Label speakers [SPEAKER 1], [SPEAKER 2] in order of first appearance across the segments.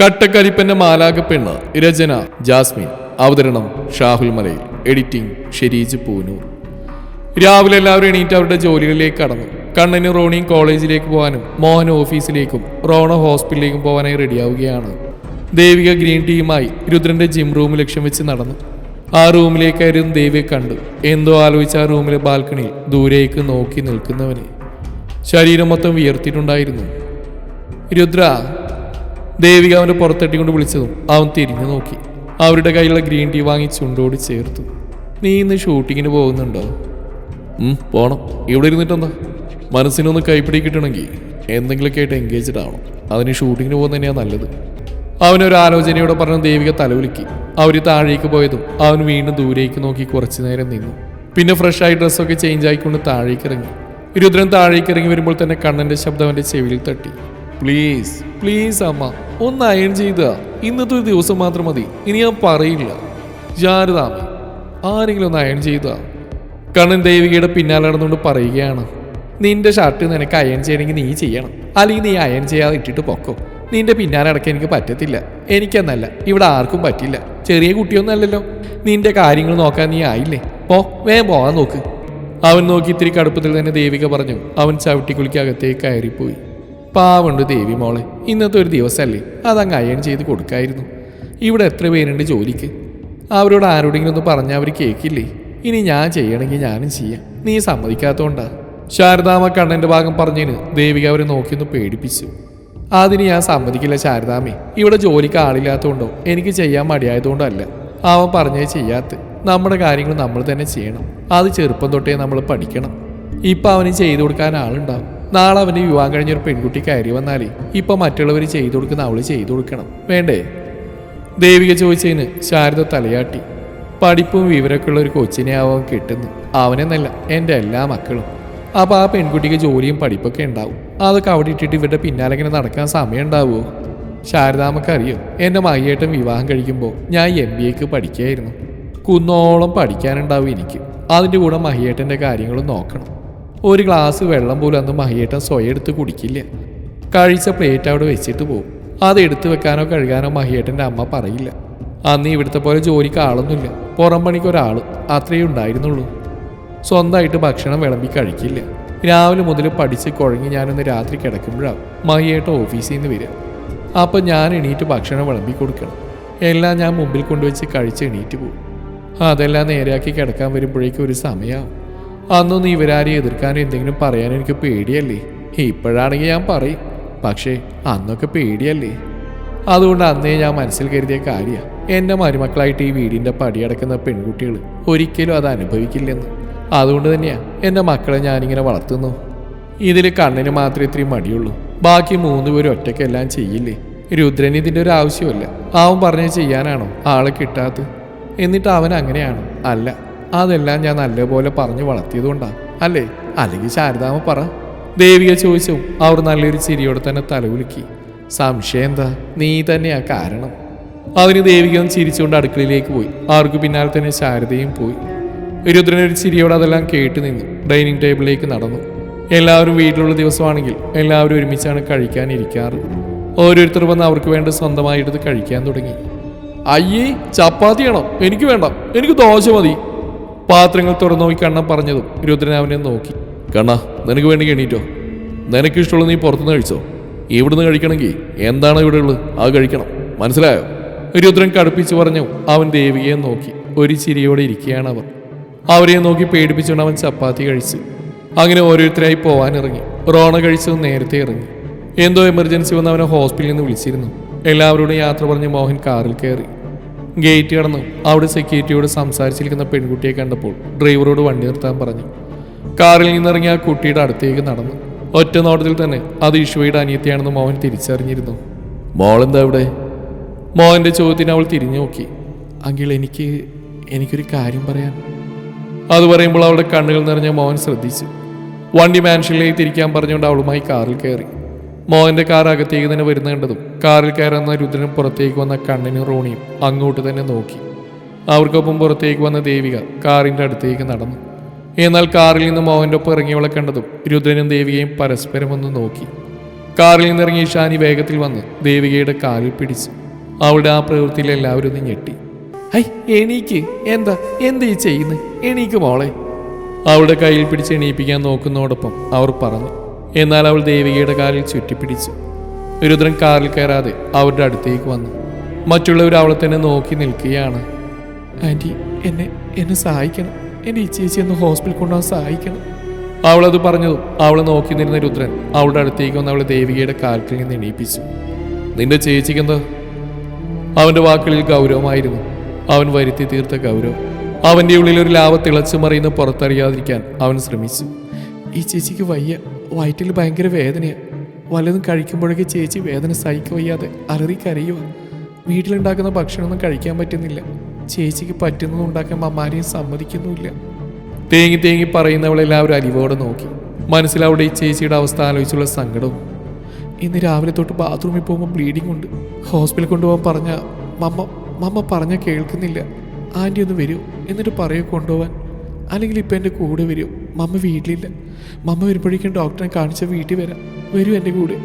[SPEAKER 1] കട്ടക്കരിപ്പന്റെ മാലാക പെണ്ണ് രചന ജാസ്മിൻ. അവതരണം ഷാഹുൽ മലയിൽ. എഡിറ്റിംഗ് ഷെരീജ് പൂനൂർ. രാവിലെ എല്ലാവരും എണീറ്റ് അവരുടെ ജോലികളിലേക്ക് കടന്നു. കണ്ണന് റോണിയും കോളേജിലേക്ക് പോകാനും മോഹൻ ഓഫീസിലേക്കും റോണ ഹോസ്പിറ്റലിലേക്കും പോകാനായി റെഡിയാവുകയാണ്. ദേവിക ഗ്രീൻ ടീയുമായി രുദ്രന്റെ ജിം റൂം ലക്ഷ്യം വെച്ച് നടന്നു. ആ റൂമിലേക്കായിരുന്നു ദേവിയെ കണ്ടു. എന്തോ ആലോചിച്ച് ആ റൂമിലെ ബാൽക്കണിയിൽ ദൂരേക്ക് നോക്കി നിൽക്കുന്നവനെ. ശരീരം മൊത്തം വിയർത്തിട്ടുണ്ടായിരുന്നു രുദ്ര ദേവിക അവന്റെ പുറത്തെട്ടിക്കൊണ്ട് വിളിച്ചതും അവൻ തിരിഞ്ഞു നോക്കി. അവരുടെ കയ്യിലുള്ള ഗ്രീൻ ടീ വാങ്ങി ചുണ്ടോട് ചേർത്തു. നീ ഇന്ന് ഷൂട്ടിങ്ങിന് പോകുന്നുണ്ടോ? പോണം. ഇവിടെ ഇരുന്നിട്ടെന്താ? മനസ്സിനൊന്ന് കൈപ്പിടി കിട്ടണമെങ്കിൽ എന്തെങ്കിലുമൊക്കെ ആയിട്ട് എൻഗേജ്ഡ് ആവണം. അതിന് ഷൂട്ടിങ്ങിന് പോകുന്നത് തന്നെയാണ് നല്ലത്. അവനൊരു ആലോചനയോടെ പറഞ്ഞ ദേവിക തലവിളിക്കി അവർ താഴേക്ക് പോയതും അവൻ വീണ്ടും ദൂരേക്ക് നോക്കി കുറച്ചു നേരം നിന്നു. പിന്നെ ഫ്രഷായി ഡ്രസ്സൊക്കെ ചേഞ്ച് ആയിക്കൊണ്ട് താഴേക്ക് ഇറങ്ങി. രുദ്രൻ താഴേക്ക് ഇറങ്ങി വരുമ്പോൾ തന്നെ കണ്ണന്റെ ശബ്ദം അവന്റെ ചെവിയിൽ തട്ടി. പ്ലീസ് പ്ലീസ് അമ്മ. ഒന്ന് അയൺ ചെയ്ത. ഇന്നത്തെ ഒരു ദിവസം മാത്രം മതി. ഇനി ഞാൻ പറയില്ല. ജാരതാമ ആരെങ്കിലും ഒന്ന് അയൺ ചെയ്ത. കണ്ണൻ ദേവികയുടെ പിന്നാലെ നടന്നുകൊണ്ട് പറയുകയാണ്. നിന്റെ ഷർട്ട് നിനക്ക് അയൺ ചെയ്യണമെങ്കിൽ നീ ചെയ്യണം. അല്ലെങ്കിൽ നീ അയൺ ചെയ്യാതെ ഇട്ടിട്ട് പൊക്കോ. നിന്റെ പിന്നാലെ അടക്കാൻ എനിക്ക് പറ്റത്തില്ല. എനിക്കെന്നല്ല. ഇവിടെ ആർക്കും പറ്റില്ല. ചെറിയ കുട്ടിയൊന്നും അല്ലല്ലോ. നിന്റെ കാര്യങ്ങൾ നോക്കാൻ നീ ആയില്ലേ? പോ. വേഗം പോകാൻ നോക്ക്. അവൻ നോക്കി ഇത്തിരി കടുപ്പത്തിൽ തന്നെ ദേവിക പറഞ്ഞു. അവൻ ചവിട്ടിക്കുളിക്ക് അകത്തേക്ക് കയറിപ്പോയി. പാവുണ്ട് ദേവി മോളെ ഇന്നത്തെ ഒരു ദിവസമല്ലേ അതങ്ങ് അയൺ ചെയ്ത് കൊടുക്കായിരുന്നു. ഇവിടെ എത്ര പേരുണ്ട് ജോലിക്ക്? അവരോട് ആരോടെങ്കിലും ഒന്ന് പറഞ്ഞാൽ അവർ കേൾക്കില്ലേ ഇനി ഞാൻ ചെയ്യണമെങ്കിൽ ഞാനും ചെയ്യാം. നീ സമ്മതിക്കാത്തോണ്ടാ. ശാരദാമ കണ്ണന്റെ ഭാഗം പറഞ്ഞതിന് ദേവിക അവരെ നോക്കിയൊന്ന് പേടിപ്പിച്ചു. അതിന് ഞാൻ സമ്മതിക്കില്ല ശാരദാമേ ഇവിടെ ജോലിക്ക് ആളില്ലാത്തതുകൊണ്ടോ എനിക്ക് ചെയ്യാൻ മടിയായതുകൊണ്ടോ അല്ല അവൻ പറഞ്ഞേ ചെയ്യാത്ത. നമ്മുടെ കാര്യങ്ങൾ നമ്മൾ തന്നെ ചെയ്യണം. അത് ചെറുപ്പം തൊട്ടേ നമ്മൾ പഠിക്കണം. ഇപ്പം അവന് ചെയ്തു കൊടുക്കാൻ ആളുണ്ടാവും. നാളെ അവന് വിവാഹം കഴിഞ്ഞ ഒരു പെൺകുട്ടി കയറി വന്നാൽ ഇപ്പൊ മറ്റുള്ളവർ ചെയ്തു കൊടുക്കുന്ന അവൾ ചെയ്തു കൊടുക്കണം. വേണ്ടേ? ദേവിക ചോദിച്ചതിന് ശാരദ തലയാട്ടി. പഠിപ്പും വിവരമൊക്കെ ഉള്ള ഒരു കൊച്ചിനെ ആവാൻ കിട്ടുന്നു. അവനെന്നല്ല എന്റെ എല്ലാ മക്കളും. അപ്പോൾ ആ പെൺകുട്ടിക്ക് ജോലിയും പഠിപ്പൊക്കെ ഉണ്ടാവും. അതൊക്കെ അവിടെ ഇട്ടിട്ട് ഇവരുടെ പിന്നാലെ ഇങ്ങനെ നടക്കാൻ സമയം ഉണ്ടാവുമോ? ശാരദാമ്മക്കറിയോ എന്റെ മഹിയേട്ടൻ വിവാഹം കഴിക്കുമ്പോൾ ഞാൻ എം ബി എക്ക് പഠിക്കുകയായിരുന്നു കുന്നോളം പഠിക്കാനുണ്ടാവും എനിക്ക്. അതിന്റെ കൂടെ മഹിയേട്ടന്റെ കാര്യങ്ങളും നോക്കണം. ഒരു ഗ്ലാസ് വെള്ളം പോലും അന്ന് മഹിയേട്ടൻ സ്വയം എടുത്ത് കുടിക്കില്ല. കഴിച്ച പ്ലേറ്റ് അവിടെ വെച്ചിട്ട് പോകും അത് എടുത്തു വെക്കാനോ കഴുകാനോ മഹിയേട്ടന്റെ അമ്മ പറയില്ല. അന്ന് ഇവിടുത്തെ പോലെ ജോലിക്ക് ആളൊന്നുമില്ല. പുറം പണിക്ക് ഒരാൾ അത്രയേ ഉണ്ടായിരുന്നുള്ളൂ. സ്വന്തമായിട്ട് ഭക്ഷണം വിളമ്പി കഴിക്കില്ല. രാവിലെ മുതൽ പഠിച്ച് കുഴങ്ങി ഞാനൊന്ന് രാത്രി കിടക്കുമ്പോഴാണ് മഹിയേട്ട ഓഫീസിൽ നിന്ന് വരിക. അപ്പം ഞാൻ എണീറ്റ് ഭക്ഷണം വിളമ്പി കൊടുക്കണം. എല്ലാം ഞാൻ മുമ്പിൽ കൊണ്ടുവച്ച് കഴിച്ച് എണീറ്റ് പോകും അതെല്ലാം നേരെയാക്കി കിടക്കാൻ വരുമ്പോഴേക്കും ഒരു സമയമാവും. അന്നൊന്നും ഇവരാരെയും എതിർക്കാൻ എന്തെങ്കിലും പറയാൻ എനിക്ക് പേടിയല്ലേ? ഇപ്പോഴാണെങ്കിൽ ഞാൻ പറയും. പക്ഷേ അന്നൊക്കെ പേടിയല്ലേ? അതുകൊണ്ട് അന്നേ ഞാൻ മനസ്സിൽ കരുതിയ കാര്യമാണ് എന്റെ മരുമക്കളായിട്ട് ഈ വീടിന്റെ പടിയടക്കുന്ന പെൺകുട്ടികൾ ഒരിക്കലും അത് അനുഭവിക്കില്ലെന്ന്. അതുകൊണ്ട് തന്നെയാണ് എന്റെ മക്കളെ ഞാനിങ്ങനെ വളർത്തുന്നു. ഇതിൽ കണ്ണിന് മാത്രമേ ഇത്രയും മടിയുള്ളൂ. ബാക്കി മൂന്ന് പേരും ഒറ്റയ്ക്കെല്ലാം ചെയ്യില്ലേ? രുദ്രൻ ഇതിന്റെ ഒരു ആവശ്യമല്ല. അവൻ പറഞ്ഞ് ചെയ്യാനാണോ? ആളെ കിട്ടാത്ത എന്നിട്ട് അവൻ അങ്ങനെയാണോ? അല്ല. അതെല്ലാം ഞാൻ നല്ലപോലെ പറഞ്ഞു വളർത്തിയതുകൊണ്ടാ. അല്ലേ? അല്ലെങ്കിൽ ശാരദാമ്മ പറ. ദേവിക ചോദിച്ചു. അവർ നല്ലൊരു ചിരിയോടെ തന്നെ തലകുലുക്കി. സംശയം എന്താ? നീ തന്നെയാ കാരണം. അതിന് ദേവിക ചിരിച്ചുകൊണ്ട് അടുക്കളയിലേക്ക് പോയി. അവർക്ക് പിന്നാലെ തന്നെ ശാരദയും പോയി. രുദ്രൻ ഒരു ചിരിയോടെ അതെല്ലാം കേട്ട് നിന്നു. ഡൈനിങ് ടേബിളിലേക്ക് നടന്നു. എല്ലാവരും വീട്ടിലുള്ള ദിവസമാണെങ്കിൽ എല്ലാവരും ഒരുമിച്ചാണ് കഴിക്കാനിരിക്കാറ് ഓരോരുത്തർ വന്ന് അവർക്ക് വേണ്ട സ്വന്തമായിട്ട് കഴിക്കാൻ തുടങ്ങി. അയ്യേ ചപ്പാത്തിയാണോ? എനിക്ക് വേണ്ട. എനിക്ക് ദോശ മതി. പാത്രങ്ങൾ തുറന്നു നോക്കി കണ്ണൻ പറഞ്ഞതും രുദ്രൻ അവനെ നോക്കി. കണ്ണ നിനക്ക് വേണ്ടി എണീറ്റോ? നിനക്ക് ഇഷ്ടമുള്ള നീ പുറത്തുനിന്ന് കഴിച്ചോ? ഇവിടുന്ന് കഴിക്കണമെങ്കിൽ എന്താണ് ഇവിടെ ഉള്ളത്? അത് കഴിക്കണം. മനസ്സിലായോ? രുദ്രൻ കടുപ്പിച്ചു പറഞ്ഞു അവൻ ദേവിയെ നോക്കി. ഒരു ചിരിയോടെ ഇരിക്കുകയാണ് അവർ അവരെ നോക്കി പേടിപ്പിച്ചുകൊണ്ട് അവൻ ചപ്പാത്തി കഴിച്ച് അങ്ങനെ ഓരോരുത്തരായി പോവാനിറങ്ങി റോണ കഴിച്ചത് നേരത്തെ ഇറങ്ങി. എന്തോ എമർജൻസി വന്ന് അവനെ ഹോസ്പിറ്റലിൽ നിന്ന് വിളിച്ചിരുന്നു. എല്ലാവരോടും യാത്ര പറഞ്ഞ് മോഹൻ കാറിൽ കയറി. ഗേറ്റ് കടന്നു അവിടെ സെക്യൂരിറ്റിയോട് സംസാരിച്ചിരിക്കുന്ന പെൺകുട്ടിയെ കണ്ടപ്പോൾ ഡ്രൈവറോട് വണ്ടി നിർത്താൻ പറഞ്ഞു. കാറിൽ നിന്നിറങ്ങി ആ കുട്ടിയുടെ അടുത്തേക്ക് നടന്നു. ഒറ്റ നോട്ടത്തിൽ തന്നെ അത് ഈശോയുടെ അനിയത്തിയാണെന്ന് മോഹൻ തിരിച്ചറിഞ്ഞിരുന്നു. മോൾ എന്താ ഇവിടെ? മോഹന്റെ ചോദ്യത്തിന് അവൾ തിരിഞ്ഞു നോക്കി. അങ്കിൾ എനിക്ക് എനിക്കൊരു കാര്യം പറയാൻ. അത് പറയുമ്പോൾ അവളുടെ കണ്ണുകൾ നിറഞ്ഞ മോഹൻ ശ്രദ്ധിച്ചു. വണ്ടി മാൻഷനിലേക്ക് തിരിക്കാൻ പറഞ്ഞുകൊണ്ട് അവളുമായി കാറിൽ കയറി. മോഹന്റെ കാർ അകത്തേക്ക് തന്നെ വരുന്ന കണ്ടതും കാറിൽ കയറുന്ന രുദ്രനും പുറത്തേക്ക് വന്ന കണ്ണിനും റോണിയും അങ്ങോട്ട് തന്നെ നോക്കി. അവർക്കൊപ്പം പുറത്തേക്ക് വന്ന ദേവിക കാറിന്റെ അടുത്തേക്ക് നടന്നു. എന്നാൽ കാറിൽ നിന്ന് മോഹന്റെ ഒപ്പം ഇറങ്ങിയവളെ കണ്ടതും രുദ്രനും ദേവികയും പരസ്പരം ഒന്ന് നോക്കി. കാറിൽ നിന്നിറങ്ങി ഷാനി വേഗത്തിൽ വന്ന് ദേവികയുടെ കാലിൽ പിടിച്ചു അവളുടെ ആ പ്രവൃത്തിയിൽ എല്ലാവരും ഒന്ന് ഞെട്ടി. ഹൈ എണീക്ക്. എന്താ? എന്ത് ഈ ചെയ്യുന്നത് എണീക്ക് മോളെ. അവളുടെ കയ്യിൽ പിടിച്ച് എണീപ്പിക്കാൻ നോക്കുന്നതോടൊപ്പം അവർ പറഞ്ഞു. എന്നാൽ അവൾ ദേവികയുടെ കാലിൽ ചുറ്റിപ്പിടിച്ചു. രുദ്രൻ കാറിൽ കയറാതെ അവരുടെ അടുത്തേക്ക് വന്നു. മറ്റുള്ളവർ അവളെ തന്നെ നോക്കി നിൽക്കുകയാണ്. ആന്റി എന്നെ എന്നെ സഹായിക്കണം. എന്റെ ഈ ചേച്ചി ഒന്ന് ഹോസ്പിറ്റലിൽ കൊണ്ടുപോകാൻ സഹായിക്കണം. അവളത് പറഞ്ഞതും അവളെ നോക്കി നിന്ന രുദ്രൻ അവളുടെ അടുത്തേക്ക് വന്ന് അവളെ ദേവികയുടെ കാൽക്കിൽ നിന്ന് എണീപ്പിച്ചു. നിന്റെ ചേച്ചിക്ക് എന്താ? അവന്റെ വാക്കുകളിൽ ഗൗരവമായിരുന്നു. അവൻ വരുത്തി തീർത്ത ഗൗരവം. അവന്റെ ഉള്ളിൽ ഒരു ലാവ തിളച്ചു മറിയുന്ന പുറത്തറിയാതിരിക്കാൻ അവൻ ശ്രമിച്ചു. ഈ ചേച്ചിക്ക് വയ്യ. വയറ്റിൽ ഭയങ്കര വേദനയാണ് വല്ലതും കഴിക്കുമ്പോഴൊക്കെ ചേച്ചി വേദന സഹിക്ക വയ്യാതെ അലറി കരയുക വീട്ടിലുണ്ടാക്കുന്ന ഭക്ഷണമൊന്നും കഴിക്കാൻ പറ്റുന്നില്ല. ചേച്ചിക്ക് പറ്റുന്നത് ഉണ്ടാക്കാൻ അമ്മാരെയും സമ്മതിക്കുന്നുമില്ല. തേങ്ങി തേങ്ങി പറയുന്നവളെല്ലാവരും അലിവോടെ നോക്കി. മനസ്സിലാവിടെ ഈ ചേച്ചിയുടെ അവസ്ഥ ആലോചിച്ചുള്ള സങ്കടവും. ഇന്ന് രാവിലെ തൊട്ട് ബാത്റൂമിൽ പോകുമ്പോൾ ബ്ലീഡിംഗ് ഉണ്ട്. ഹോസ്പിറ്റലിൽ കൊണ്ടുപോകാൻ പറഞ്ഞ മമ്മ മമ്മ പറഞ്ഞ കേൾക്കുന്നില്ല. ആന്റി ഒന്ന് വരൂ. എന്നിട്ട് പറയൂ കൊണ്ടുപോകാൻ. അല്ലെങ്കിൽ ഇപ്പം എന്റെ കൂടെ വരൂ. മമ്മ വീട്ടിലില്ല. മമ്മ വരുമ്പോഴേക്കും ഡോക്ടറെ കാണിച്ച വീട്ടിൽ വരാം. വരൂ എന്റെ കൂടെ.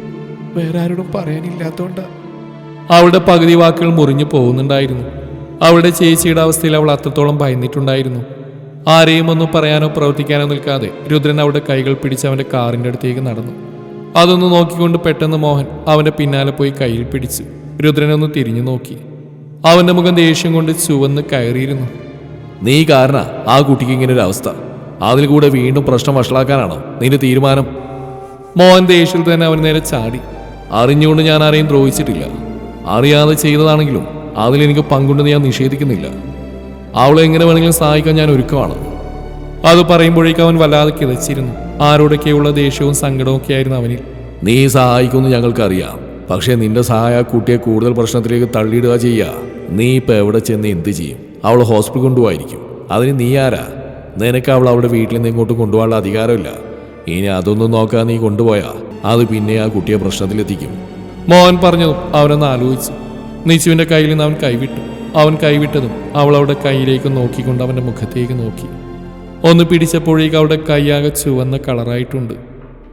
[SPEAKER 1] വേറെ ആരോടും പറയാനില്ലാത്തതുകൊണ്ടാണ് അവളുടെ പകുതി വാക്കുകൾ മുറിഞ്ഞു പോകുന്നുണ്ടായിരുന്നു. അവളുടെ ചേച്ചിയുടെ അവസ്ഥയിൽ അവൾ അത്രത്തോളം ഭയന്നിട്ടുണ്ടായിരുന്നു. ആരെയും ഒന്നും പറയാനോ പ്രവർത്തിക്കാനോ നിൽക്കാതെ രുദ്രൻ അവളുടെ കൈകൾ പിടിച്ച് അവന്റെ കാറിന്റെ അടുത്തേക്ക് നടന്നു. അതൊന്ന് നോക്കിക്കൊണ്ട് പെട്ടെന്ന് മോഹൻ അവന്റെ പിന്നാലെ പോയി കയ്യിൽ പിടിച്ചു രുദ്രനൊന്ന് തിരിഞ്ഞു നോക്കി. അവന്റെ മുഖം ദേഷ്യം കൊണ്ട് ചുവന്ന് കയറിയിരുന്നു. നീ കാരണ ആ കുട്ടിക്ക് ഇങ്ങനെ ഒരു അവസ്ഥ അതിൽ കൂടെ വീണ്ടും പ്രശ്നം വഷളാക്കാനാണോ നിന്റെ തീരുമാനം? മോഹൻ ദേഷ്യത്തിൽ തന്നെ അവൻ നേരെ ചാടി. അറിഞ്ഞുകൊണ്ട് ഞാൻ ആരെയും ദ്രോഹിച്ചിട്ടില്ല. അറിയാതെ ചെയ്തതാണെങ്കിലും അതിലെനിക്ക് പങ്കുണ്ടെന്ന് ഞാൻ നിഷേധിക്കുന്നില്ല. അവളെ എങ്ങനെ വേണമെങ്കിലും സഹായിക്കാൻ ഞാൻ ഒരുക്കമാണ്. അത് പറയുമ്പോഴേക്കും അവൻ വല്ലാതെ കിതച്ചിരുന്നു. ആരോടൊക്കെയുള്ള ദേഷ്യവും സങ്കടവും ഒക്കെ ആയിരുന്നു അവനിൽ. നീ സഹായിക്കുമെന്ന് ഞങ്ങൾക്കറിയാം. പക്ഷേ നിന്റെ സഹായ കുട്ടിയെ കൂടുതൽ പ്രശ്നത്തിലേക്ക് തള്ളിയിടുക ചെയ്യുക. നീ ഇപ്പം എവിടെ ചെന്ന് എന്ത് ചെയ്യും? അവൾ ഹോസ്പിറ്റൽ കൊണ്ടുപോയിരിക്കും അതിന് നീ ആരാ? നിനക്ക് അവൾ അവളുടെ വീട്ടിൽ നിന്ന് ഇങ്ങോട്ട് കൊണ്ടുപോകാനുള്ള അധികാരമില്ല. ഇനി അതൊന്നും നോക്കാൻ നീ കൊണ്ടുപോയാ. അത് പിന്നെ ആ കുട്ടിയെ പ്രശ്നത്തിലെത്തിക്കും. മോഹൻ പറഞ്ഞു അവനൊന്ന് ആലോചിച്ചു. നിശുവിന്റെ കയ്യിൽ നിന്ന് അവൻ കൈവിട്ടു. അവൻ കൈവിട്ടതും അവൾ അവളുടെ കയ്യിലേക്ക് നോക്കിക്കൊണ്ട് അവന്റെ മുഖത്തേക്ക് നോക്കി. ഒന്ന് പിടിച്ചപ്പോഴേക്ക് അവളുടെ കൈയാകെ ചുവന്ന കളറായിട്ടുണ്ട്.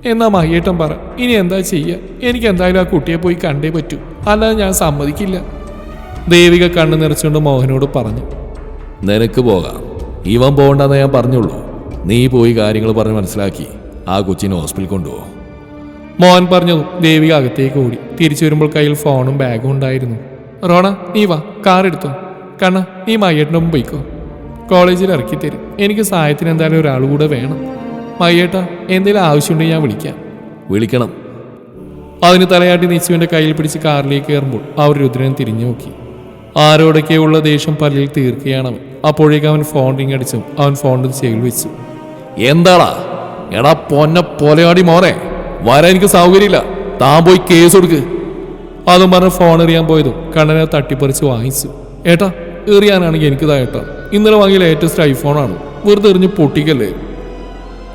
[SPEAKER 1] എന്നാ മഹിയേട്ടൻ പറ ഇനി എന്താ ചെയ്യുക എനിക്ക് എന്തായാലും ആ കുട്ടിയെ പോയി കണ്ടേ പറ്റൂ. അല്ലാതെ ഞാൻ സമ്മതിക്കില്ല. ദേവിക കണ്ണു നിറച്ചുകൊണ്ട് മോഹനോട് പറഞ്ഞു. നിനക്ക് പോകാം. ഇവൻ പോകണ്ടെന്ന് ഞാൻ പറഞ്ഞുള്ളൂ. നീ പോയി കാര്യങ്ങൾ പറഞ്ഞ് മനസ്സിലാക്കി. ആ കൊച്ചിനെ ഹോസ്പിറ്റലിൽ കൊണ്ടുപോകും. മോഹൻ പറഞ്ഞു ദേവി അകത്തേക്ക് ഓടി. തിരിച്ചു വരുമ്പോൾ കയ്യിൽ ഫോണും ബാഗും ഉണ്ടായിരുന്നു. റോണ നീ വാ കാർ എടുത്തോ. കണ്ണ നീ മയ്യേട്ടന്റെ മുമ്പ് പോയിക്കോ. കോളേജിൽ ഇറക്കി തരും. എനിക്ക് സഹായത്തിന് എന്തായാലും ഒരാൾ കൂടെ വേണം. മയ്യേട്ട എന്തെങ്കിലും ആവശ്യമുണ്ടെങ്കിൽ ഞാൻ വിളിക്കാം. വിളിക്കണം. അതിന് തലയാട്ടി നിശുവിന്റെ കയ്യിൽ പിടിച്ച് കാറിലേക്ക് കയറുമ്പോൾ അവർ രുദ്രനെ തിരിഞ്ഞു നോക്കി. ആരോടൊക്കെയുള്ള ദേഷ്യം പല്ലിൽ തീർക്കുകയാണ് അവൻ അപ്പോഴേക്ക് അവൻ ഫോൺ റിങ് അടിച്ചും. അവൻ ഫോണിൽ ചെയിൽ വെച്ചു. എന്താടാ? എടാ പൊന്ന പൊലയാടി മോനെ. വരാൻ എനിക്ക് സൗകര്യമില്ല. താൻ പോയി കേസ് കൊടുക്ക്. അതും പറഞ്ഞ് ഫോൺ എറിയാൻ പോയതും കണ്ണനെ തട്ടിപ്പറിച്ച് വാങ്ങിച്ചു. ഏട്ടാ എറിയാനാണെങ്കിൽ എനിക്കിതാ ഏട്ടാ. ഇന്നലെ വാങ്ങിയ ലേറ്റസ്റ്റ് ഐഫോണാണ് വെറുതെ എറിഞ്ഞ് പൊട്ടിക്കല്ലേ.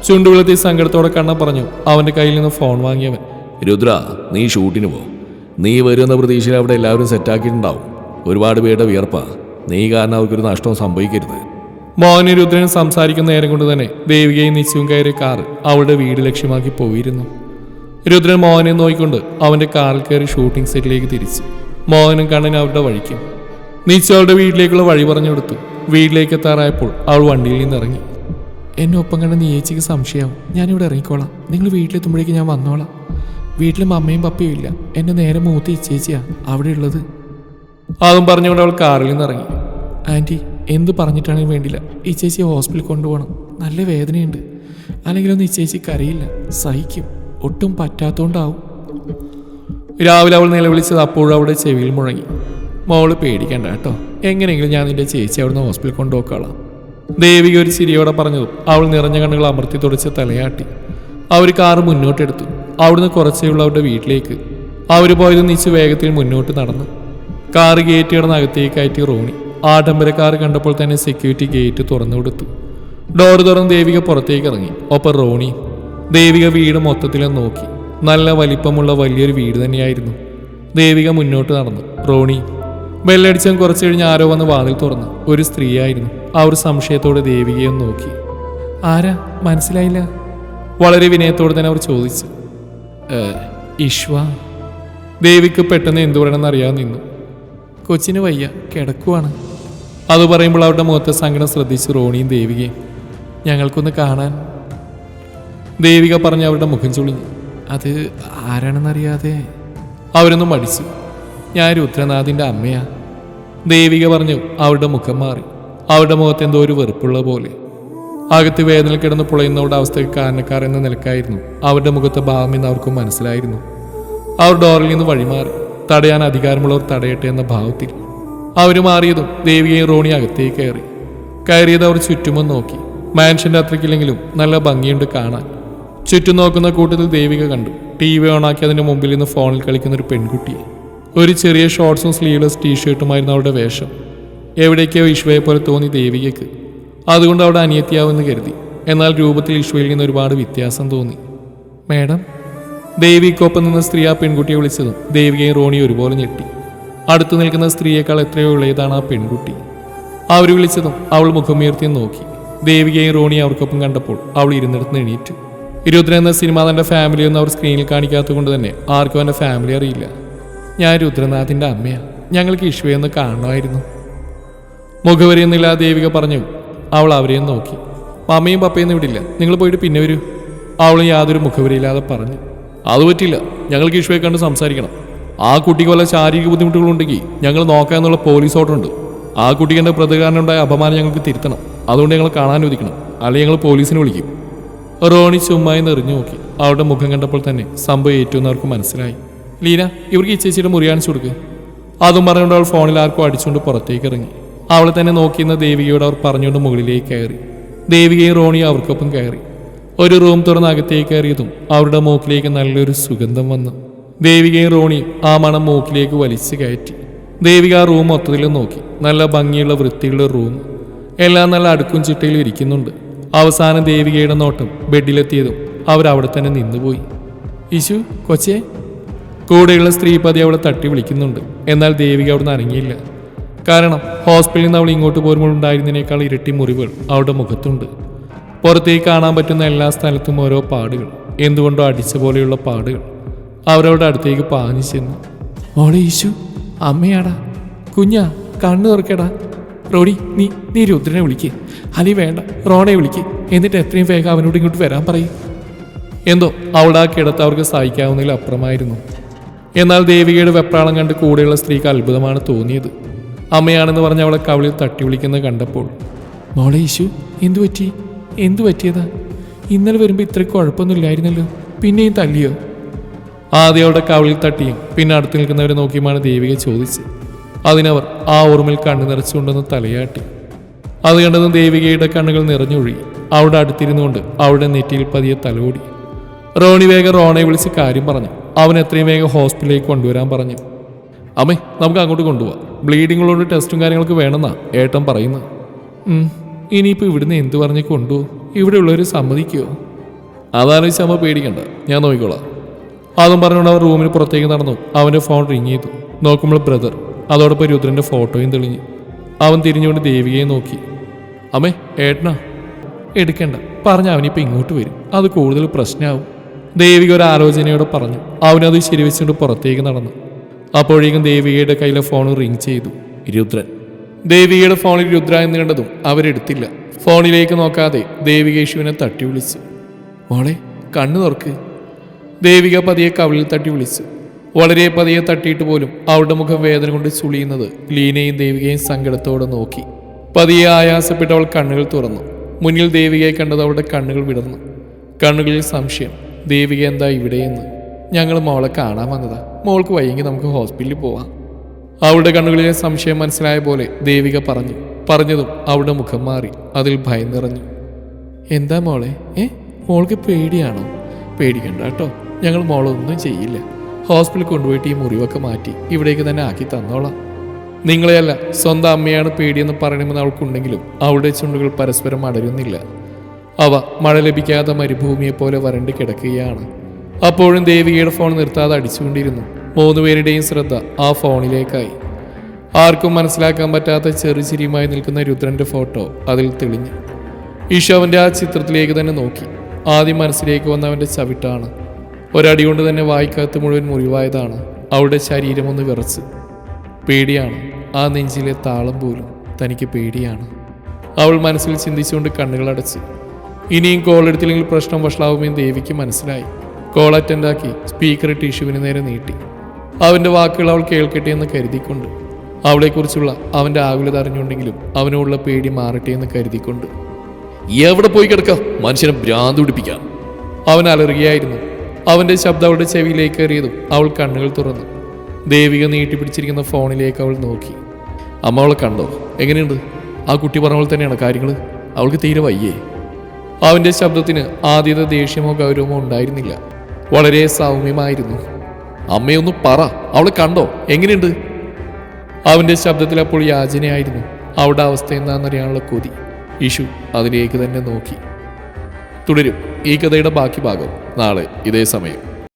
[SPEAKER 1] ചുണ്ടുവിളത്തി സങ്കടത്തോടെ കണ്ണ പറഞ്ഞു അവന്റെ കയ്യിൽ നിന്ന് ഫോൺ വാങ്ങിയവൻ. രുദ്ര നീ ഷൂട്ടിന് പോ. നീ വരുന്ന പ്രതീക്ഷയിൽ അവിടെ എല്ലാവരും സെറ്റാക്കിയിട്ടുണ്ടാവും ഒരുപാട് പേരുടെ വിയർപ്പാ. നീ കാരണം അവർക്കൊരു നഷ്ടവും സംഭവിക്കരുത്. മോഹനും രുദ്രനും സംസാരിക്കുന്ന നേരം കൊണ്ട് തന്നെ ദേവികയും നിശ്ചയവും കയറിയ കാർ അവളുടെ വീട് ലക്ഷ്യമാക്കി പോയിരുന്നു. രുദ്രൻ മോഹനെ നോക്കിക്കൊണ്ട് അവന്റെ കാറിൽ കയറി ഷൂട്ടിംഗ് സെറ്റിലേക്ക് തിരിച്ചു. മോഹനും കണ്ണൻ അവരുടെ വഴിക്കും. നീച്ചു അവളുടെ വീട്ടിലേക്കുള്ള വഴി പറഞ്ഞു കൊടുത്തു വീട്ടിലേക്ക് എത്താറായപ്പോൾ അവൾ വണ്ടിയിൽ നിന്ന് ഇറങ്ങി. എന്നെ ഒപ്പം കണ്ട നീയേച്ചിക്ക് സംശയമാവും ഞാനിവിടെ ഇറങ്ങിക്കോളാം. നിങ്ങൾ വീട്ടിലെത്തുമ്പോഴേക്ക് ഞാൻ വന്നോളാം. വീട്ടിലും അമ്മയും പപ്പയും ഇല്ല. എന്നെ നേരെ മൂത്ത ഇച്ചേച്ചിയാ. അവിടെ ഉള്ളത് അതും പറഞ്ഞുകൊണ്ട് അവൾ കാറിൽ നിന്ന് ഇറങ്ങി. ആന്റി എന്ത് പറഞ്ഞിട്ടാണെങ്കിൽ വേണ്ടില്ല ഇച്ചേച്ചിയെ ഹോസ്പിറ്റലിൽ കൊണ്ടുപോകണം. നല്ല വേദനയുണ്ട്. അല്ലെങ്കിലൊന്നും ഇച്ചേച്ചി അറിയില്ല സഹിക്കും. ഒട്ടും പറ്റാത്തോണ്ടാവും. രാവിലെ അവൾ നിലവിളിച്ചത് അപ്പോഴും അവിടെ ചെവിയിൽ മുഴങ്ങി. മോൾ പേടിക്കണ്ട കേട്ടോ. എങ്ങനെയെങ്കിലും ഞാൻ നിന്റെ ചേച്ചി അവിടുന്ന് ഹോസ്പിറ്റലിൽ കൊണ്ടുപോക്കാളാം. ദേവിക ഒരു ചിരിയോടെ പറഞ്ഞതും അവൾ നിറഞ്ഞ കണ്ണുകൾ അമർത്തി തുടച്ച് തലയാട്ടി. അവർ കാറ് മുന്നോട്ടെടുത്തു. അവിടുന്ന് കുറച്ചേയുള്ള അവരുടെ വീട്ടിലേക്ക്. അവർ പോയത് നിച്ച് വേഗത്തിൽ മുന്നോട്ട് നടന്നു. കാറ് ഗേറ്റ് കിടന്ന് അകത്തേക്ക് റോണി. ആഡംബര കാർ കണ്ടപ്പോൾ തന്നെ സെക്യൂരിറ്റി ഗേറ്റ് തുറന്നു കൊടുത്തു. ഡോർ തുറന്ന് ദേവിക പുറത്തേക്ക് ഇറങ്ങി. ഒപ്പം റോണി ദേവിക വീട് മൊത്തത്തിൽ നോക്കി. നല്ല വലിപ്പമുള്ള വലിയൊരു വീട് തന്നെയായിരുന്നു. ദേവിക മുന്നോട്ട് നടന്നു. റോണി ബെല്ലടിച്ചും കുറച്ചു കഴിഞ്ഞ് ആരോ വന്ന് വാതിൽ തുറന്നു. ഒരു സ്ത്രീയായിരുന്നു. ഒരു സംശയത്തോടെ ദേവികയെ നോക്കി. ആരാ? മനസ്സിലായില്ല. വളരെ വിനയത്തോടെ തന്നെ അവർ ചോദിച്ചു. ഇഷ്വ ദേവിക്ക് പെട്ടെന്ന് എന്തു പറയണമെന്ന് അറിയാതെ നിന്നു. കൊച്ചിന് വയ്യ. കിടക്കുവാണ്. അത് പറയുമ്പോൾ അവരുടെ മുഖത്തെ സങ്കടം ശ്രദ്ധിച്ച് റോണിയും ദേവികയും ഞങ്ങൾക്കൊന്ന് കാണാൻ. ദേവിക പറഞ്ഞ് അവരുടെ മുഖം ചുളിഞ്ഞു അത് ആരാണെന്നറിയാതെ. അവരൊന്നും മടിച്ചു ഞാൻ രുദ്രനാഥിന്റെ അമ്മയാ. ദേവിക പറഞ്ഞു അവരുടെ മുഖം മാറി അവരുടെ മുഖത്ത് എന്തോ ഒരു വെറുപ്പുള്ള പോലെ. അകത്ത് വേദന കിടന്ന് പുളയുന്നവരുടെ അവസ്ഥയ്ക്ക് കാരണക്കാർ എന്ന നിലക്കായിരുന്നു അവരുടെ മുഖത്തെ ഭാവമെന്ന് അവർക്കും മനസ്സിലായിരുന്നു. അവർ ഡോറിൽ നിന്ന് വഴിമാറി തടയാൻ അധികാരമുള്ളവർ തടയട്ടെ എന്ന ഭാവത്തിൽ അവർ മാറിയതും ദേവികയും റോണി അകത്തേക്ക് കയറി. കയറിയത് അവർ ചുറ്റുമൊന്ന് നോക്കി. മാൻഷന്റെ അത്രയ്ക്കില്ലെങ്കിലും നല്ല ഭംഗിയുണ്ട് കാണാൻ. ചുറ്റും നോക്കുന്ന കൂട്ടത്തിൽ ദേവിക കണ്ടു. ടി വി ഓണാക്കി അതിന്റെ മുമ്പിൽ നിന്ന് ഫോണിൽ കളിക്കുന്ന ഒരു പെൺകുട്ടിയെ. ഒരു ചെറിയ ഷോർട്ട്സും സ്ലീവ്ലെസ് ടീഷർട്ടുമായിരുന്നു അവരുടെ വേഷം. എവിടേക്കോ ഇഷ്വയെ പോലെ തോന്നി ദേവികയ്ക്ക്. അതുകൊണ്ട് അവിടെ അനിയത്തിയാവുമെന്ന് കരുതി. എന്നാൽ രൂപത്തിൽ ഇഷ്വയിൽ നിന്ന് ഒരുപാട് വ്യത്യാസം തോന്നി. മേഡം? ദേവിക്കൊപ്പം നിന്ന സ്ത്രീ ആ പെൺകുട്ടിയെ വിളിച്ചതും ദേവികയും റോണി ഒരുപോലെ ഞെട്ടി. അടുത്തു നിൽക്കുന്ന സ്ത്രീയേക്കാൾ എത്രയോ ഇളയതാണ് ആ പെൺകുട്ടി. അവർ വിളിച്ചതും അവൾ മുഖമുയർത്തി നോക്കി. ദേവികയും റോണി അവർക്കൊപ്പം കണ്ടപ്പോൾ അവൾ ഇരുന്നിടത്ത് എണീറ്റു. രുദ്രൻ എന്ന സിനിമ തന്റെ ഫാമിലി ഒന്നും അവർ സ്ക്രീനിൽ കാണിക്കാത്തത് കൊണ്ട് തന്നെ ആർക്കും എന്റെ ഫാമിലി അറിയില്ല. ഞാൻ രുദ്രനാഥിന്റെ അമ്മയാണ് ഞങ്ങൾക്ക് ഇഷ്വയൊന്ന് കാണണമായിരുന്നു. മുഖവരിയെന്നില്ല ദേവിക പറഞ്ഞു അവൾ അവരെയും നോക്കി. മമ്മയും പപ്പയൊന്നും ഇവിടില്ല. നിങ്ങൾ പോയിട്ട് പിന്നെ വരൂ. അവൾ യാതൊരു മുഖവരിയില്ലാതെ പറഞ്ഞു അത് പറ്റില്ല. ഞങ്ങൾക്ക് ഇഷ്വയെ കണ്ട് സംസാരിക്കണം. ആ കുട്ടിക്ക് വല്ല ശാരീരിക ബുദ്ധിമുട്ടുകളുണ്ടെങ്കിൽ ഞങ്ങൾ നോക്കാമെന്നുള്ള പോലീസ് ഓർഡർ ആ കുട്ടിക്ക് എന്റെ പ്രതികാരനുണ്ടായ അപമാനം ഞങ്ങൾക്ക് തിരുത്തണം. അതുകൊണ്ട് ഞങ്ങൾ കാണാൻ ഒതുക്കണം അല്ലെങ്കിൽ ഞങ്ങൾ പോലീസിനെ വിളിക്കും. റോണി ചുമ്മായി നിറഞ്ഞു നോക്കി. അവളുടെ മുഖം കണ്ടപ്പോൾ തന്നെ സംഭവം ഏറ്റവും അവർക്ക് മനസ്സിലായി. ലീന ഇവർക്ക് ഈ ചേച്ചിയുടെ മുറി കാണിച്ചു കൊടുക്കുക അതും പറഞ്ഞുകൊണ്ട് അവൾ ഫോണിൽ ആർക്കും അടിച്ചുകൊണ്ട് പുറത്തേക്ക് ഇറങ്ങി. അവളെ തന്നെ നോക്കിയിരുന്ന ദേവികയോട് അവർ പറഞ്ഞുകൊണ്ട് മുകളിലേക്ക് കയറി. ദേവികയും റോണിയും അവർക്കൊപ്പം കയറി. ഒരു റൂം തുറന്ന് അകത്തേക്ക് കയറിയതും അവരുടെ മൂക്കിലേക്ക് നല്ലൊരു സുഗന്ധം വന്നു. ദേവികയും റോണിയും ആ മണം മൂക്കിലേക്ക് വലിച്ചു കയറ്റി. ദേവിക റൂം മൊത്തത്തിൽ നോക്കി. നല്ല ഭംഗിയുള്ള വൃത്തിയുള്ള റൂം. എല്ലാം നല്ല അടുക്കും ചിട്ടയിൽ ഇരിക്കുന്നുണ്ട്. അവസാനം ദേവികയുടെ നോട്ടം ബെഡിലെത്തിയതും അവരവിടെ തന്നെ നിന്നുപോയി. ഇശു കൊച്ചേ. കൂടെയുള്ള സ്ത്രീപതി അവളെ തട്ടി വിളിക്കുന്നുണ്ട്. എന്നാൽ ദേവിക അവിടുന്ന് അനങ്ങിയില്ല. കാരണം ഹോസ്പിറ്റലിൽ നിന്ന് അവൾ ഇങ്ങോട്ട് പോരുമ്പോൾ ഉണ്ടായിരുന്നതിനേക്കാൾ ഇരട്ടി മുറിവുകൾ അവളുടെ മുഖത്തുണ്ട്. പുറത്തേക്ക് കാണാൻ പറ്റുന്ന എല്ലാ സ്ഥലത്തും ഓരോ പാടുകൾ. എന്തുകൊണ്ടോ അടിച്ച പോലെയുള്ള പാടുകൾ. അവരവരുടെ അടുത്തേക്ക് പാഞ്ഞു ചെന്നു. മോളെ ഈശു അമ്മയാടാ. കുഞ്ഞാ കണ്ണു തുറക്കടാ. റോഡി നീ നീ രുദ്രനെ വിളിക്ക്. അലി വേണ്ട റോണെ വിളിക്ക്. എന്നിട്ട് എത്രയും വേഗം അവനോട് ഇങ്ങോട്ട് വരാൻ പറയും. എന്തോ അവളുടെ ആ കിടത്ത് അവർക്ക് സഹിക്കാവുന്നതിൽ അപ്പുറമായിരുന്നു. എന്നാൽ ദേവികയുടെ വെപ്രാളം കണ്ട് കൂടെയുള്ള സ്ത്രീക്ക് അത്ഭുതമാണ് തോന്നിയത്. അമ്മയാണെന്ന് പറഞ്ഞ് അവളെ കവളിൽ തട്ടി വിളിക്കുന്നത് കണ്ടപ്പോൾ മോളെ യേശു എന്തു പറ്റി? എന്തു പറ്റിയതാ? ഇന്നലെ വരുമ്പോൾ ഇത്രയ്ക്ക് കുഴപ്പമൊന്നുമില്ലായിരുന്നല്ലോ പിന്നെയും തല്ലിയോ? ആദ്യം അവളുടെ കവിളിൽ തട്ടിയും. പിന്നെ അടുത്ത് നിൽക്കുന്നവരെ നോക്കിയുമാണ് ദേവിക ചോദിച്ചത്. അതിനവർ ആ ഓർമ്മയിൽ കണ്ണു നിറച്ചുകൊണ്ടെന്ന് തലയാട്ടി. അത് കണ്ടതും ദേവികയുടെ കണ്ണുകൾ നിറഞ്ഞൊഴുകി. അവിടെ അടുത്തിരുന്നുകൊണ്ട് അവളുടെ നെറ്റിയിൽ പതിയെ തലോടി. റോണി വേഗം റോണയെ വിളിച്ച് കാര്യം പറഞ്ഞു. അവൻ എത്രയും വേഗം ഹോസ്പിറ്റലിലേക്ക് കൊണ്ടുവരാൻ പറഞ്ഞു. അമ്മേ നമുക്ക് അങ്ങോട്ട് കൊണ്ടുപോവാം. ബ്ലീഡിംഗ് ഉള്ളതുകൊണ്ട് ടെസ്റ്റും കാര്യങ്ങളൊക്കെ വേണമെന്നാ ഏട്ടൻ പറയുന്നത്. ഇനിയിപ്പോൾ ഇവിടുന്ന് എന്ത് പറഞ്ഞ് കൊണ്ടുപോകും? ഇവിടെയുള്ളവർ സമ്മതിക്കുമോ അതാലോചിച്ച് പേടിക്കണ്ട. ഞാൻ നോക്കിക്കോളാം. അതും പറഞ്ഞുകൊണ്ട് അവർ റൂമിന് പുറത്തേക്ക് നടന്നു. അവന്റെ ഫോൺ റിങ് ചെയ്തു. നോക്കുമ്പോൾ ബ്രദർ അതോടൊപ്പം രുദ്രന്റെ ഫോട്ടോയും തെളിഞ്ഞു. അവൻ തിരിഞ്ഞുകൊണ്ട് ദേവികയെ നോക്കി. അമ്മേ ഏട്ടനാ? എടുക്കണ്ട. പറഞ്ഞ അവനിപ്പോൾ ഇങ്ങോട്ട് വരും. അത് കൂടുതൽ പ്രശ്നമാവും. ദേവിക ഒരു ആലോചനയോടെ പറഞ്ഞു. അവനത് ശരിവെച്ചുകൊണ്ട് പുറത്തേക്ക് നടന്നു. അപ്പോഴേക്കും ദേവികയുടെ കയ്യിലെ ഫോൺ റിങ് ചെയ്തു. രുദ്രൻ. ദേവികയുടെ ഫോണിൽ രുദ്ര എന്ന് കണ്ടതും അവരെടുത്തില്ല. ഫോണിലേക്ക് നോക്കാതെ ദേവിക യേശുവിനെ തട്ടി വിളിച്ചു. മോളെ കണ്ണു തുറക്ക്. ദേവിക പതിയെ കവിളിൽ തട്ടി വിളിച്ചു. വളരെ പതിയെ തട്ടിയിട്ട് പോലും അവളുടെ മുഖം വേദന കൊണ്ട് ചുളിയുന്നത് ലീനയും ദേവികയും സങ്കടത്തോടെ നോക്കി. പതിയെ ആയാസപ്പെട്ട് അവൾ കണ്ണുകൾ തുറന്നു. മുന്നിൽ ദേവികയെ കണ്ടത് അവളുടെ കണ്ണുകൾ വിടർന്നു. കണ്ണുകളിൽ സംശയം ദേവിക എന്താ ഇവിടെയെന്ന് ഞങ്ങൾ മോളെ കാണാൻ വന്നതാ. മോൾക്ക് വയ്യെങ്കിൽ നമുക്ക് ഹോസ്പിറ്റലിൽ പോവാം. അവളുടെ കണ്ണുകളിലെ സംശയം മനസ്സിലായ പോലെ ദേവിക പറഞ്ഞു. പറഞ്ഞതും അവളുടെ മുഖം മാറി. അതിൽ ഭയം നിറഞ്ഞു. എന്താ മോളെ? ഏ? മോൾക്ക് പേടിയാണോ? പേടിക്കണ്ട കേട്ടോ. ഞങ്ങൾ മോളൊന്നും ചെയ്യില്ല. ഹോസ്പിറ്റലിൽ കൊണ്ടുപോയിട്ട് ഈ മുറിവൊക്കെ മാറ്റി ഇവിടേക്ക് തന്നെ ആക്കി തന്നോളാം. നിങ്ങളെയല്ല സ്വന്തം അമ്മയാണ് പേടിയെന്ന് പറയണമെന്ന് അവൾക്കുണ്ടെങ്കിലും അവളുടെ ചുണ്ടുകൾ പരസ്പരം അടരുന്നില്ല. അവ മഴ ലഭിക്കാത്ത മരുഭൂമിയെ പോലെ വരണ്ട് കിടക്കുകയാണ്. അപ്പോഴും ദേവികയുടെ ഫോൺ നിർത്താതെ അടിച്ചുകൊണ്ടിരുന്നു. മൂന്നുപേരുടെയും ശ്രദ്ധ ആ ഫോണിലേക്കായി. ആർക്കും മനസ്സിലാക്കാൻ പറ്റാത്ത ചെറുചിരിയുമായി നിൽക്കുന്ന രുദ്രന്റെ ഫോട്ടോ അതിൽ തെളിഞ്ഞു. ഈശോ അവന്റെ ആ ചിത്രത്തിലേക്ക് തന്നെ നോക്കി. ആദ്യം മനസ്സിലേക്ക് വന്നവന്റെ ചവിട്ടാണ്. ഒരടി കൊണ്ട് തന്നെ വായിക്കകത്ത് മുഴുവൻ മുറിവായതാണ് അവളുടെ ശരീരമൊന്ന് വിറച്ച്. പേടിയാണ്. ആ നെഞ്ചിലെ താളം പോലും തനിക്ക് പേടിയാണ്. അവൾ മനസ്സിൽ ചിന്തിച്ചുകൊണ്ട് കണ്ണുകളടച്ച് ഇനിയും കോൾ എടുത്തില്ലെങ്കിൽ പ്രശ്നം വഷളാവുമെന്ന് ദേവിക്ക് മനസ്സിലായി. കോൾ അറ്റൻഡാക്കി സ്പീക്കർ ടിഷ്യുവിന് നേരെ നീട്ടി. അവന്റെ വാക്കുകൾ അവൾ കേൾക്കട്ടെ എന്ന് കരുതിക്കൊണ്ട്. അവളെക്കുറിച്ചുള്ള അവന്റെ ആകുലത അറിഞ്ഞുണ്ടെങ്കിലും അവനോടുള്ള പേടി മാറട്ടെ എന്ന് കരുതിക്കൊണ്ട്. എവിടെ പോയി കിടക്കാം? മനുഷ്യനെ ഭ്രാന്ത് പിടിപ്പിക്കാം. അവൻ അലറുകയായിരുന്നു. അവന്റെ ശബ്ദം അവളുടെ ചെവിയിലേക്ക് എറിയതും അവൾ കണ്ണുകൾ തുറന്നു. ദേവിക നീട്ടിപ്പിടിച്ചിരിക്കുന്ന ഫോണിലേക്ക് അവൾ നോക്കി. അമ്മ അവളെ കണ്ടോ? എങ്ങനെയുണ്ട്? ആ കുട്ടി പറഞ്ഞ പോലെ തന്നെയാണ് കാര്യങ്ങൾ അവൾക്ക് തീരെ വയ്യേ. അവന്റെ ശബ്ദത്തിന് ആദ്യത്തെ ദേഷ്യമോ ഗൗരവമോ ഉണ്ടായിരുന്നില്ല. വളരെ സൗമ്യമായിരുന്നു. അമ്മയൊന്ന് പറ അവളെ കണ്ടോ? എങ്ങനെയുണ്ട്? അവന്റെ ശബ്ദത്തിൽ അപ്പോൾ യാചനയായിരുന്നു. അവളുടെ അവസ്ഥ എന്താണെന്നറിയാനുള്ള കൊതി. ഇഷു അതിലേക്ക് തന്നെ നോക്കി. തുടരും. ഈ കഥയുടെ ബാക്കി ഭാഗം. നാളെ ഇതേ സമയം